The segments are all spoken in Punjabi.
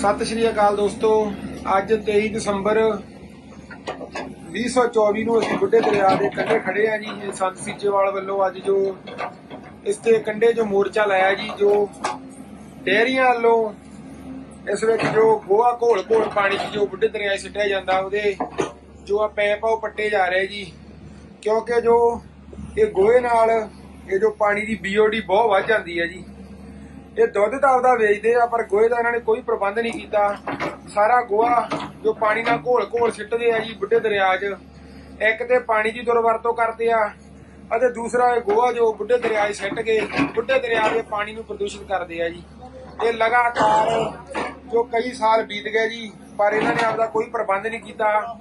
ਸਤਿ ਸ਼੍ਰੀ ਅਕਾਲ ਦੋਸਤੋ। ਅੱਜ 23 ਦਸੰਬਰ 2024 ਨੂੰ ਅਸੀਂ ਬੁੱਢੇ ਦਰਿਆ ਦੇ ਕੰਢੇ ਖੜੇ ਆ ਜੀ ਸੰਤ ਸੀਚੇਵਾਲ ਵੱਲੋਂ ਅੱਜ ਜੋ ਇਸ ਤੇ ਕੰਢੇ ਜੋ ਮੋਰਚਾ ਲਾਇਆ ਜੀ, ਜੋ ਡੇਅਰੀਆਂ ਵੱਲੋਂ ਇਸ ਵਿੱਚ ਜੋ ਗੋਹਾ ਘੋਲ ਘੋਲ ਪਾਣੀ 'ਚ ਜੋ ਬੁੱਢੇ ਦਰਿਆ 'ਚ ਸਿੱਟਿਆ ਜਾਂਦਾ, ਉਹਦੇ ਜੋ ਆ ਪੈਪ ਆ ਉਹ ਪੱਟੇ ਜਾ ਰਹੇ ਜੀ। ਕਿਉਂਕਿ ਜੋ ਇਹ ਗੋਹੇ ਨਾਲ ਇਹ ਜੋ ਪਾਣੀ ਦੀ ਬੀਓਡੀ ਬਹੁਤ ਵੱਧ ਜਾਂਦੀ ਹੈ ਜੀ। ਇਹ ਦੁੱਧ ਤਾਂ ਆਪਦਾ ਵੇਚਦੇ ਆ, ਪਰ ਗੋਹੇ ਦਾ ਇਹਨਾਂ ਨੇ ਕੋਈ ਪ੍ਰਬੰਧ ਨਹੀਂ ਕੀਤਾ। ਸਾਰਾ ਗੋਹਾ ਜੋ ਪਾਣੀ ਨਾਲ ਘੋਲ ਘੋਲ ਸਿੱਟਦੇ ਆ ਜੀ ਬੁੱਢੇ ਦਰਿਆ 'ਚ, ਇੱਕ ਤੇ ਪਾਣੀ ਦੀ ਦੁਰਵਰਤੋਂ ਕਰਦੇ ਆ, ਅਤੇ ਦੂਸਰਾ ਇਹ ਗੋਹਾ ਜੋ ਬੁੱਢੇ ਦਰਿਆ 'ਚ ਸਿੱਟ ਕੇ ਬੁੱਢੇ ਦਰਿਆ ਦੇ ਪਾਣੀ ਨੂੰ ਪ੍ਰਦੂਸ਼ਿਤ ਕਰਦੇ ਆ ਜੀ। ਇਹ ਲਗਾਤਾਰ ਜੋ ਕਈ ਸਾਲ ਬੀਤ ਗਏ ਜੀ, ਪਰ ਇਹਨਾਂ ਨੇ ਆਪਦਾ ਕੋਈ ਪ੍ਰਬੰਧ ਨਹੀਂ ਕੀਤਾ।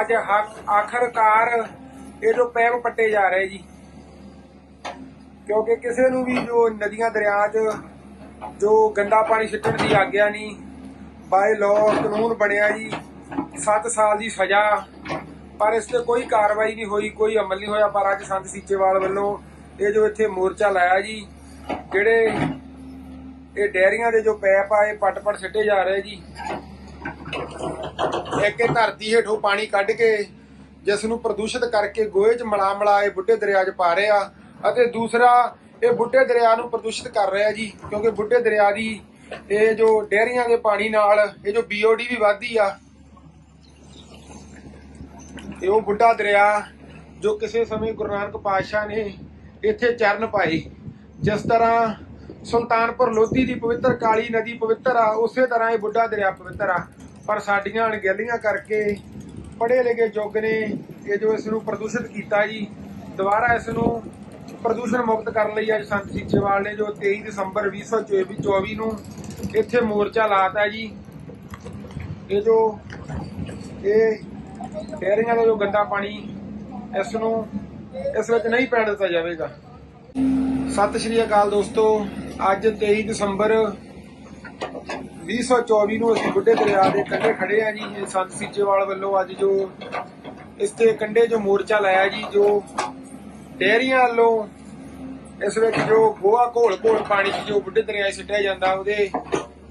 ਅੱਜ ਹੱਕ- ਆਖਰਕਾਰ ਇਹ ਜੋ ਪੈਪ ਪੱਟੇ ਜਾ ਰਹੇ ਜੀ, ਕਿਉਂਕਿ ਕਿਸੇ ਨੂੰ ਵੀ ਜੋ ਨਦੀਆਂ ਦਰਿਆ 'ਚ ਜੋ ਗੰਦਾ ਪਾਣੀ ਸਿੱਟਣ ਦੀ ਆਗਿਆ ਨਹੀਂ ਬਾਈ ਲਾਅ ਕਾਨੂੰਨ ਬਣਿਆ ਜੀ 7 ਸਾਲ ਦੀ ਸਜ਼ਾ, ਪਰ ਇਸ ਤੇ ਕੋਈ ਕਾਰਵਾਈ ਨਹੀਂ ਹੋਈ, ਕੋਈ ਅਮਲ ਨਹੀਂ ਹੋਇਆ, ਪਰ ਅੱਜ ਸੰਤ ਸੀਚੇਵਾਲ ਵੱਲੋਂ ਇਹ ਜੋ ਇੱਥੇ ਮੋਰਚਾ ਲਾਇਆ ਜੀ, ਜਿਹੜੇ ਇਹ ਡੈਰੀਆਂ ਦੇ ਜੋ ਪੈਪ ਆ, ਇਹ ਪੱਟ ਪਟ ਸਿੱਟੇ ਜਾ ਰਹੇ ਜੀ। ਇੱਕ ਇਹ ਧਰਤੀ ਹੇਠੋਂ ਪਾਣੀ ਕੱਢ ਕੇ ਜਿਸ ਨੂੰ ਪ੍ਰਦੂਸ਼ਿਤ ਕਰਕੇ ਗੋਹੇ 'ਚ ਮਿਲਾ ਮਿਲਾ ਇਹ ਬੁੱਢੇ ਦਰਿਆ 'ਚ ਪਾ ਰਹੇ ਆ, ਅਤੇ ਦੂਸਰਾ ਇਹ ਬੁੱਢੇ ਦਰਿਆ ਨੂੰ ਪ੍ਰਦੂਸ਼ਿਤ ਕਰ ਰਿਹਾ ਜੀ, ਕਿਉਂਕਿ ਬੁੱਢੇ ਦਰਿਆ ਦੀ ਇਹ ਜੋ ਡੈਰੀਆਂ ਦੇ ਪਾਣੀ ਨਾਲ ਇਹ ਜੋ ਬੀਓਡੀ ਵੀ ਵੱਧਦੀ ਆ, ਇਹ ਉਹ ਬੁੱਢਾ ਦਰਿਆ ਜੋ ਕਿਸੇ ਸਮੇਂ ਗੁਰੂ ਨਾਨਕ ਪਾਤਸ਼ਾਹ ਨੇ ਇੱਥੇ ਚਰਨ ਪਾਏ। ਜਿਸ ਤਰ੍ਹਾਂ ਸੁਲਤਾਨਪੁਰ ਲੋਧੀ ਦੀ ਪਵਿੱਤਰ ਕਾਲੀ ਨਦੀ ਪਵਿੱਤਰ ਆ, ਉਸੇ ਤਰ੍ਹਾਂ ਇਹ ਬੁੱਢਾ ਦਰਿਆ ਪਵਿੱਤਰ ਆ। ਪਰ ਸਾਡੀਆਂ ਅਣਗਹਿਲੀਆਂ ਕਰਕੇ ਪੜ੍ਹੇ ਲਿਖੇ ਯੁੱਗ ਨੇ ਇਹ ਜੋ ਇਸ ਨੂੰ ਪ੍ਰਦੂਸ਼ਿਤ ਕੀਤਾ ਜੀ, ਦੁਬਾਰਾ ਇਸ ਨੂੰ ਪ੍ਰਦੂਸ਼ਣ ਮੁਕਤ ਕਰਨ ਲਈ ਅੱਜ ਸੰਤ ਸੀਚੇਵਾਲ ਨੇ ਜੋ 23 ਦਸੰਬਰ 2024 ਨੂੰ ਇੱਥੇ ਮੋਰਚਾ ਲਾਤਾ ਜੀ, ਇਹ ਜੋ ਇਹ ਡੈਰੀਆਂ ਦਾ ਜੋ ਗੰਦਾ ਪਾਣੀ, ਇਸ ਨੂੰ ਇਸ ਵਿੱਚ ਨਹੀਂ ਪੈਣ ਦਿੱਤਾ ਜਾਵੇਗਾ। ਸਤਿ ਸ਼੍ਰੀ ਅਕਾਲ ਦੋਸਤੋ, ਅੱਜ 23 ਦਸੰਬਰ 2024 ਨੂੰ ਅਸੀਂ ਬੁੱਢੇ ਦਰਿਆ ਦੇ ਕੰਢੇ ਖੜੇ ਆ ਜੀ ਸੰਤ ਸੀਚੇਵਾਲ ਵੱਲੋਂ ਅੱਜ ਜੋ ਇਸ ਤੇ ਕੰਢੇ ਜੋ ਮੋਰਚਾ ਲਾਇਆ ਜੀ, ਜੋ ਡੈਰੀਆਂ ਵੱਲੋਂ ਇਸ ਵਿੱਚ ਜੋ ਗੋਹਾ ਘੋਲ ਘੋਲ ਪਾਣੀ 'ਚ ਜੋ ਬੁੱਢੇ ਦਰਿਆ 'ਚ ਸਿੱਟਿਆ ਜਾਂਦਾ, ਉਹਦੇ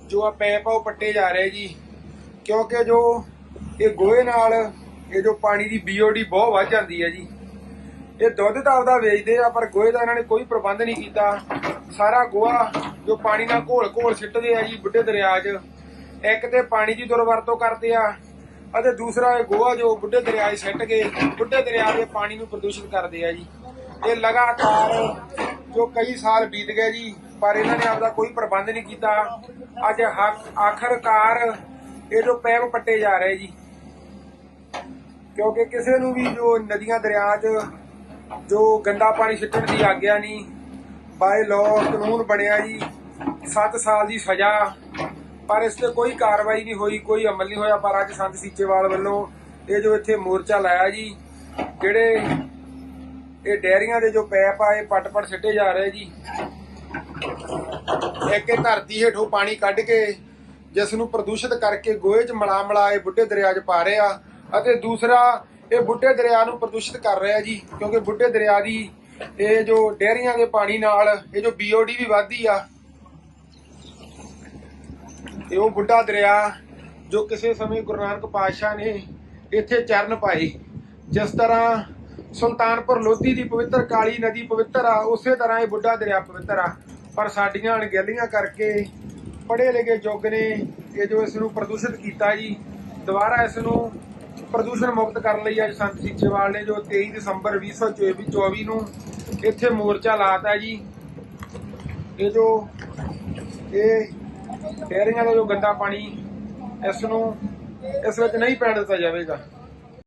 ਜੋ ਆ ਪੈਪ ਆ ਉਹ ਪੱਟੇ ਜਾ ਰਹੇ ਜੀ। ਕਿਉਂਕਿ ਜੋ ਇਹ ਗੋਹੇ ਨਾਲ ਇਹ ਜੋ ਪਾਣੀ ਦੀ ਬੀਓਡੀ ਬਹੁਤ ਵੱਧ ਜਾਂਦੀ ਹੈ ਜੀ। ਇਹ ਦੁੱਧ ਤਾਂ ਆਪਦਾ ਵੇਚਦੇ ਆ, ਪਰ ਗੋਹੇ ਦਾ ਇਹਨਾਂ ਨੇ ਕੋਈ ਪ੍ਰਬੰਧ ਨਹੀਂ ਕੀਤਾ। ਸਾਰਾ ਗੋਹਾ ਜੋ ਪਾਣੀ ਨਾਲ ਘੋਲ ਘੋਲ ਸਿੱਟਦੇ ਆ ਜੀ ਬੁੱਢੇ ਦਰਿਆ 'ਚ, ਇੱਕ ਤੇ ਪਾਣੀ ਦੀ ਦੁਰਵਰਤੋਂ ਕਰਦੇ ਆ ਅਤੇ ਦੂਸਰਾ ਇਹ ਗੋਹਾ ਜੋ ਬੁੱਢੇ ਦਰਿਆ 'ਚ ਸਿੱਟ ਕੇ ਬੁੱਢੇ ਦਰਿਆ ਦੇ ਪਾਣੀ ਨੂੰ ਪ੍ਰਦੂਸ਼ਿਤ ਕਰਦੇ ਆ ਜੀ। ਇਹ ਲਗਾਤਾਰ ਜੋ ਕਈ ਸਾਲ ਬੀਤ ਗਏ ਜੀ, ਪਰ ਇਹਨਾਂ ਨੇ ਆਪਦਾ ਕੋਈ ਪ੍ਰਬੰਧ ਨਹੀਂ ਕੀਤਾ। ਅੱਜ ਆਖਰਕਾਰ ਇਹ ਜੋ ਪੈਪ ਪੱਟੇ ਜਾ ਰਹੇ ਜੀ, ਕਿਉਂਕਿ ਕਿਸੇ ਨੂੰ ਵੀ ਜੋ ਨਦੀਆਂ ਦਰਿਆ 'ਚ ਜੋ ਗੰਦਾ ਪਾਣੀ ਸਿੱਟਣ ਦੀ ਆਗਿਆ ਨਹੀਂ ਬਾਏ ਲਾਅ ਕਾਨੂੰਨ ਬਣਿਆ ਜੀ 7 ਸਾਲ ਦੀ ਸਜ਼ਾ ਪਰ ਇਸ ਤੇ ਕੋਈ ਕਾਰਵਾਈ ਨਹੀਂ ਹੋਈ, ਕੋਈ ਅਮਲ ਨਹੀਂ ਹੋਇਆ। ਪਰ ਅੱਜ ਸੰਤ ਸੀਚੇਵਾਲ ਵੱਲੋਂ ਇਹ ਜੋ ਇੱਥੇ ਮੋਰਚਾ ਲਾਇਆ ਜੀ, ਜਿਹੜੇ ਇਹ ਡੈਰੀਆਂ ਦੇ ਜੋ ਪੈਪ ਆ, ਇਹ ਪੱਟ-ਪੱਟ ਸਿੱਟੇ ਜਾ ਰਹੇ ਜੀ। ਇੱਕ ਇਹ ਧਰਤੀ ਹੇਠੋਂ ਪਾਣੀ ਕੱਢ ਕੇ ਜਿਸ ਨੂੰ ਪ੍ਰਦੂਸ਼ਿਤ ਕਰਕੇ ਗੋਹੇ 'ਚ ਮਿਲਾ ਮਿਲਾ ਇਹ ਬੁੱਢੇ ਦਰਿਆ 'ਚ ਪਾ ਰਹੇ ਆ ਅਤੇ ਦੂਸਰਾ ਇਹ ਬੁੱਢੇ ਦਰਿਆ ਨੂੰ ਪ੍ਰਦੂਸ਼ਿਤ ਕਰ ਰਿਹਾ ਜੀ, ਕਿਉਂਕਿ ਬੁੱਢੇ ਦਰਿਆ ਦੀ ਇਹ ਜੋ ਡੈਰੀਆਂ ਦੇ ਪਾਣੀ ਨਾਲ, ਇਹ ਜੋ ਬੀਓਡੀ ਵੀ ਵੱਧਦੀ ਆ ਇਹ ਉਹ ਬੁੱਢਾ ਦਰਿਆ ਜੋ ਕਿਸੇ ਸਮੇਂ ਗੁਰੂ ਨਾਨਕ ਪਾਤਸ਼ਾਹ ਨੇ ਇੱਥੇ ਚਰਨ ਪਾਏ। ਜਿਸ ਤਰ੍ਹਾਂ ਸੁਲਤਾਨਪੁਰ ਲੋਧੀ ਦੀ ਪਵਿੱਤਰ ਕਾਲੀ ਨਦੀ ਪਵਿੱਤਰ ਆ, ਉਸੇ ਤਰ੍ਹਾਂ ਇਹ ਬੁੱਢਾ ਦਰਿਆ ਪਵਿੱਤਰ ਆ। ਪਰ ਸਾਡੀਆਂ ਅਣਗਹਿਲੀਆਂ ਕਰਕੇ ਪੜ੍ਹੇ ਲਿਖੇ ਯੁੱਗ ਨੇ ਇਹ ਜੋ ਇਸ ਨੂੰ ਪ੍ਰਦੂਸ਼ਿਤ ਕੀਤਾ ਜੀ, ਦੁਬਾਰਾ ਇਸ ਨੂੰ ਪ੍ਰਦੂਸ਼ਣ ਮੁਕਤ ਕਰਨ ਲਈ ਅੱਜ ਸੰਤ ਸੀਚੇਵਾਲ ਨੇ ਜੋ 23 ਦਸੰਬਰ 2024 ਨੂੰ ਇੱਥੇ ਮੋਰਚਾ ਲਾਤਾ ਜੀ। ਇਹ ਜੋ ਇਹ ਡੈਰੀਆਂ ਦਾ ਜੋ ਗੰਦਾ ਪਾਣੀ ਇਸ ਨੂੰ ਇਸ ਵਿੱਚ ਨਹੀਂ ਪੈਣ ਦਿੱਤਾ ਜਾਵੇਗਾ।